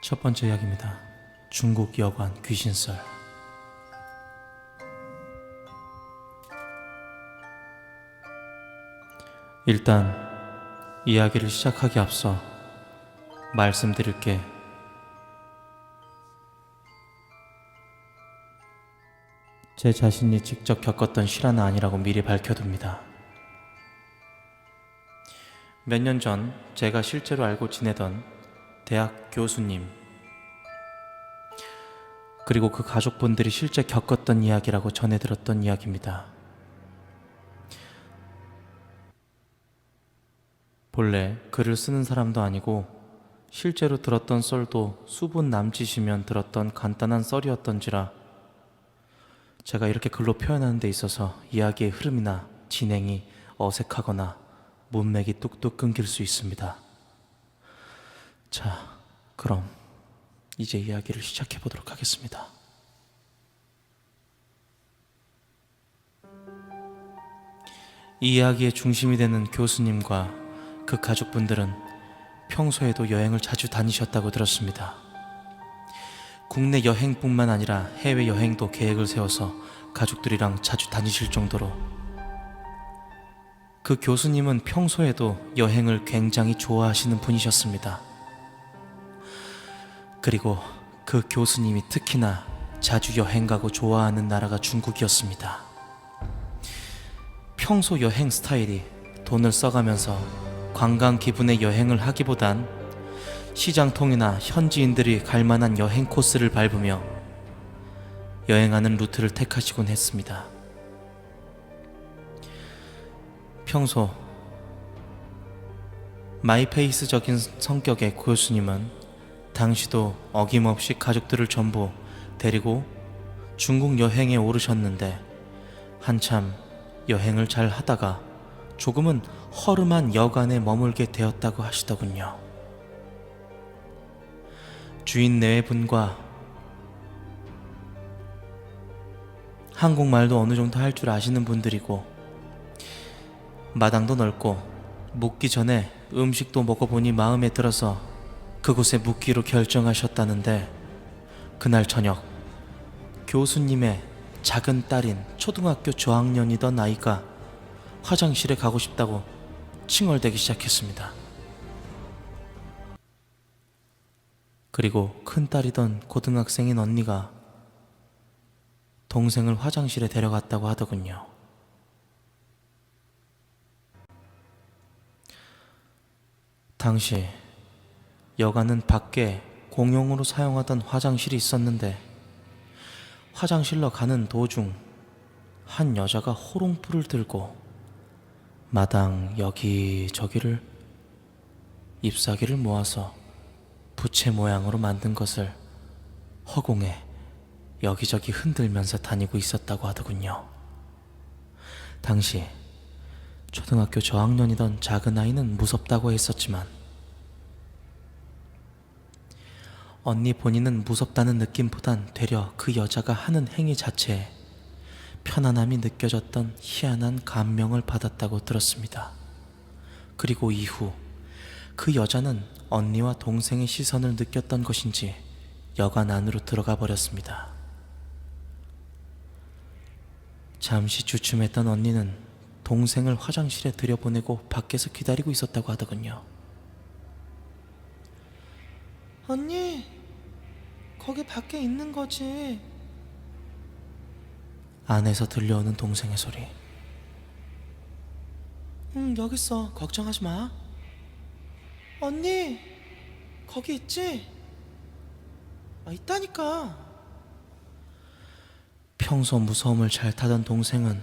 첫 번째 이야기입니다. 중국 여관 귀신썰. 일단 이야기를 시작하기 앞서 말씀드릴 게 제 자신이 직접 겪었던 실화는 아니라고 미리 밝혀둡니다. 몇 년 전 제가 실제로 알고 지내던 대학 교수님 그리고 그 가족분들이 실제 겪었던 이야기라고 전해 들었던 이야기입니다. 본래 글을 쓰는 사람도 아니고 실제로 들었던 썰도 수분 남짓이면 들었던 간단한 썰이었던지라 제가 이렇게 글로 표현하는 데 있어서 이야기의 흐름이나 진행이 어색하거나 문맥이 뚝뚝 끊길 수 있습니다. 자, 그럼 이제 이야기를 시작해 보도록 하겠습니다. 이 이야기의 중심이 되는 교수님과 그 가족분들은 평소에도 여행을 자주 다니셨다고 들었습니다. 국내 여행뿐만 아니라 해외 여행도 계획을 세워서 가족들이랑 자주 다니실 정도로 그 교수님은 평소에도 여행을 굉장히 좋아하시는 분이셨습니다. 그리고 그 교수님이 특히나 자주 여행 가고 좋아하는 나라가 중국이었습니다. 평소 여행 스타일이 돈을 써가면서 관광 기분의 여행을 하기보단 시장통이나 현지인들이 갈 만한 여행 코스를 밟으며 여행하는 루트를 택하시곤 했습니다. 평소 마이페이스적인 성격의 교수님은 당시도 어김없이 가족들을 전부 데리고 중국 여행에 오르셨는데 한참 여행을 잘 하다가 조금은 허름한 여관에 머물게 되었다고 하시더군요. 주인 네 분과 한국말도 어느 정도 할 줄 아시는 분들이고 마당도 넓고 묵기 전에 음식도 먹어보니 마음에 들어서 그곳에 묵기로 결정하셨다는데 그날 저녁 교수님의 작은 딸인 초등학교 저학년이던 아이가 화장실에 가고 싶다고 칭얼대기 시작했습니다. 그리고 큰 딸이던 고등학생인 언니가 동생을 화장실에 데려갔다고 하더군요. 당시 여관은 밖에 공용으로 사용하던 화장실이 있었는데 화장실로 가는 도중 한 여자가 호롱불을 들고 마당 여기저기를 잎사귀를 모아서 부채 모양으로 만든 것을 허공에 여기저기 흔들면서 다니고 있었다고 하더군요. 당시 초등학교 저학년이던 작은 아이는 무섭다고 했었지만 언니 본인은 무섭다는 느낌보단 되려 그 여자가 하는 행위 자체에 편안함이 느껴졌던 희한한 감명을 받았다고 들었습니다. 그리고 이후 그 여자는 언니와 동생의 시선을 느꼈던 것인지 여관 안으로 들어가 버렸습니다. 잠시 주춤했던 언니는 동생을 화장실에 들여보내고 밖에서 기다리고 있었다고 하더군요. 언니, 거기 밖에 있는 거지. 안에서 들려오는 동생의 소리. 응, 여기 있어. 걱정하지 마. 언니, 거기 있지? 아, 있다니까. 평소 무서움을 잘 타던 동생은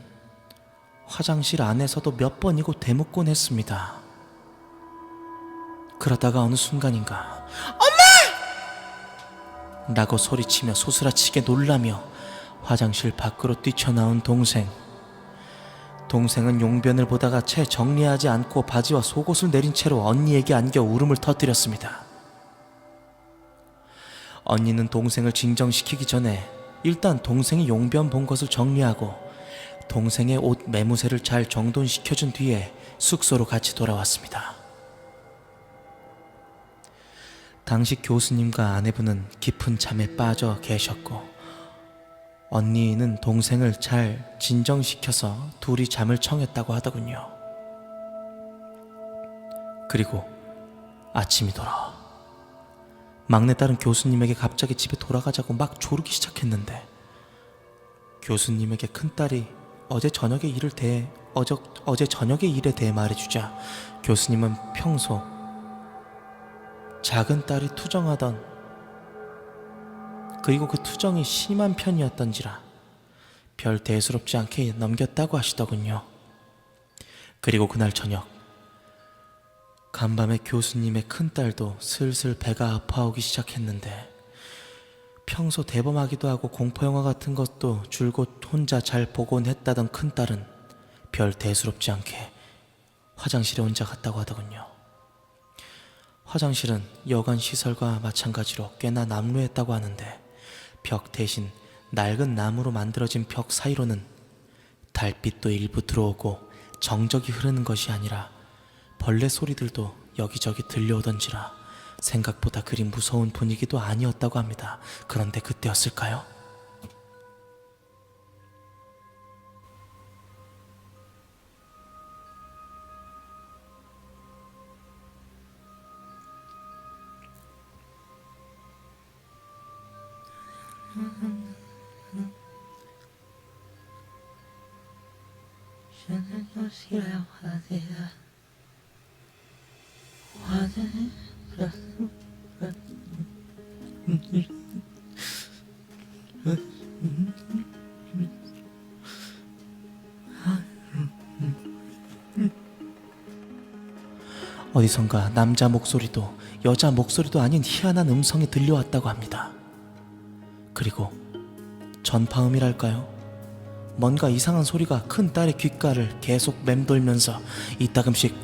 화장실 안에서도 몇 번이고 대묻곤 했습니다. 그러다가 어느 순간인가 엄마! 라고 소리치며 소스라치게 놀라며 화장실 밖으로 뛰쳐나온 동생. 동생은 용변을 보다가 채 정리하지 않고 바지와 속옷을 내린 채로 언니에게 안겨 울음을 터뜨렸습니다. 언니는 동생을 진정시키기 전에 일단 동생이 용변 본 것을 정리하고 동생의 옷 매무새를 잘 정돈시켜준 뒤에 숙소로 같이 돌아왔습니다. 당시 교수님과 아내분은 깊은 잠에 빠져 계셨고 언니는 동생을 잘 진정시켜서 둘이 잠을 청했다고 하더군요. 그리고 아침이 돌아 막내딸은 교수님에게 갑자기 집에 돌아가자고 막 조르기 시작했는데 교수님에게 큰딸이 어제 저녁의 일을 대해 어저, 어제 저녁의 일에 대해 말해주자 교수님은 평소 작은 딸이 투정하던 그리고 그 투정이 심한 편이었던지라 별 대수롭지 않게 넘겼다고 하시더군요. 그리고 그날 저녁 간밤에 교수님의 큰딸도 슬슬 배가 아파오기 시작했는데 평소 대범하기도 하고 공포영화 같은 것도 줄곧 혼자 잘 보곤 했다던 큰딸은 별 대수롭지 않게 화장실에 혼자 갔다고 하더군요. 화장실은 여관 시설과 마찬가지로 꽤나 남루했다고 하는데 벽 대신 낡은 나무로 만들어진 벽 사이로는 달빛도 일부 들어오고 정적이 흐르는 것이 아니라 벌레 소리들도 여기저기 들려오던지라 생각보다 그리 무서운 분위기도 아니었다고 합니다. 그런데 그때였을까요? 어디선가 남자 목소리도 여자 목소리도 아닌 희한한 음성이 들려왔다고 합니다. 그리고 전파음이랄까요? 뭔가 이상한 소리가 큰 딸의 귓가를 계속 맴돌면서 이따금씩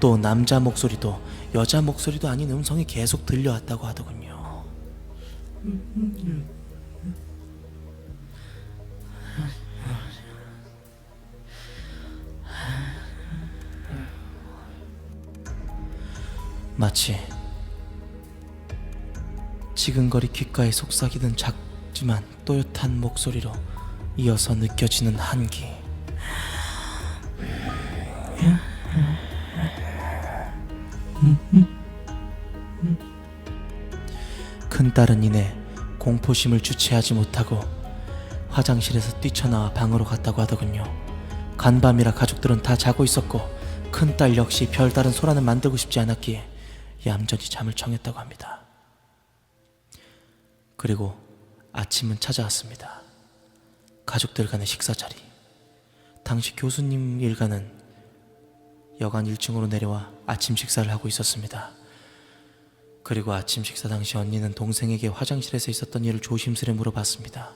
또 남자 목소리도 여자 목소리도 아닌 음성이 계속 들려왔다고 하더군요. 마치 지근거리 귓가에 속삭이던 작지만 또렷한 목소리로 이어서 느껴지는 한기. 큰딸은 이내 공포심을 주체하지 못하고 화장실에서 뛰쳐나와 방으로 갔다고 하더군요. 간밤이라 가족들은 다 자고 있었고 큰딸 역시 별다른 소란을 만들고 싶지 않았기에 얌전히 잠을 청했다고 합니다. 그리고 아침은 찾아왔습니다. 가족들 간의 식사 자리. 당시 교수님 일가는 여관 1층으로 내려와 아침 식사를 하고 있었습니다. 그리고 아침 식사 당시 언니는 동생에게 화장실에서 있었던 일을 조심스레 물어봤습니다.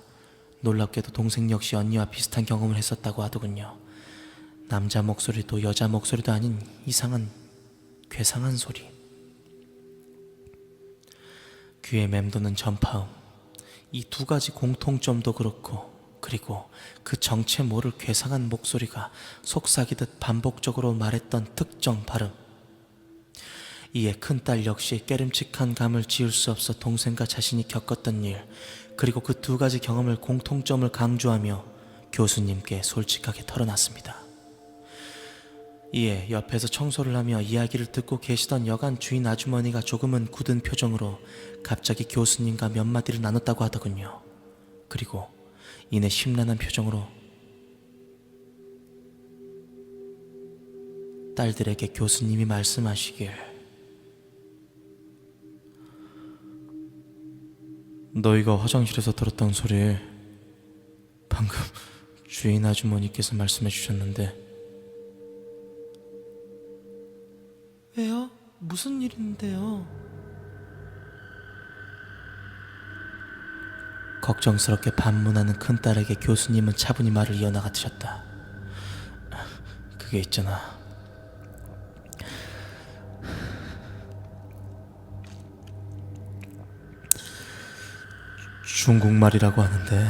놀랍게도 동생 역시 언니와 비슷한 경험을 했었다고 하더군요. 남자 목소리도 여자 목소리도 아닌 이상한 괴상한 소리. 귀에 맴도는 전파음. 이 두 가지 공통점도 그렇고 그리고 그 정체 모를 괴상한 목소리가 속삭이듯 반복적으로 말했던 특정 발음. 이에 큰딸 역시 깨름칙한 감을 지울 수 없어 동생과 자신이 겪었던 일, 그리고 그 두 가지 경험을 공통점을 강조하며 교수님께 솔직하게 털어놨습니다. 이에 옆에서 청소를 하며 이야기를 듣고 계시던 여관 주인 아주머니가 조금은 굳은 표정으로 갑자기 교수님과 몇 마디를 나눴다고 하더군요. 그리고 이내 심란한 표정으로 딸들에게 교수님이 말씀하시길 너희가 화장실에서 들었던 소리 방금 주인 아주머니께서 말씀해 주셨는데 왜요? 무슨 일인데요? 걱정스럽게 반문하는 큰딸에게 교수님은 차분히 말을 이어나가시셨다. 그게 있잖아. 중국말이라고 하는데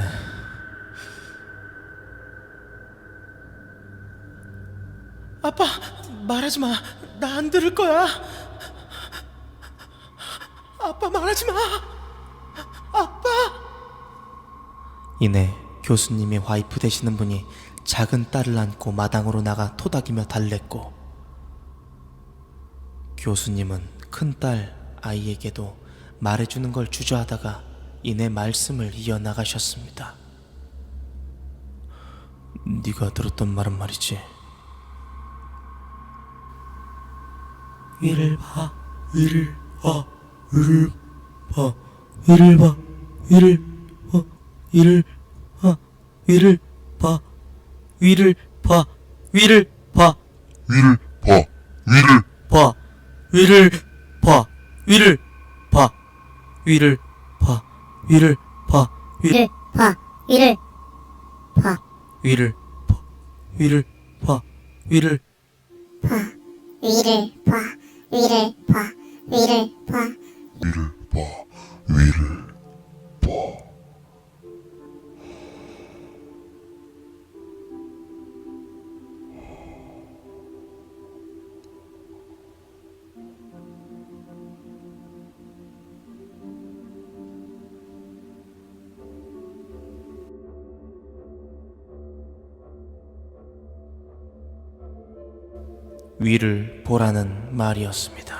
아빠 말하지 마. 나 안 들을 거야. 아빠 말하지 마. 아빠. 이내 교수님의 와이프 되시는 분이 작은 딸을 안고 마당으로 나가 토닥이며 달랬고 교수님은 큰 딸 아이에게도 말해주는 걸 주저하다가 이내 말씀을 이어나가셨습니다. 네가 들었던 말은 말이지. 위를 봐, 위를 봐, 위를 봐, 위를 봐, 위를 봐, 위를 봐, 위를 봐, 위를 봐, 위를 봐, 위를 봐, 위를 봐, 위를 봐, 위를 봐, 위를 봐, 위를 봐, 위, 위를 봐, 위를 봐, 위를 봐, 위를 봐, 위를 위를 봐, 위를 봐, 위를 봐, 위를 봐, 위를 봐. 위를 보라는 말이었습니다.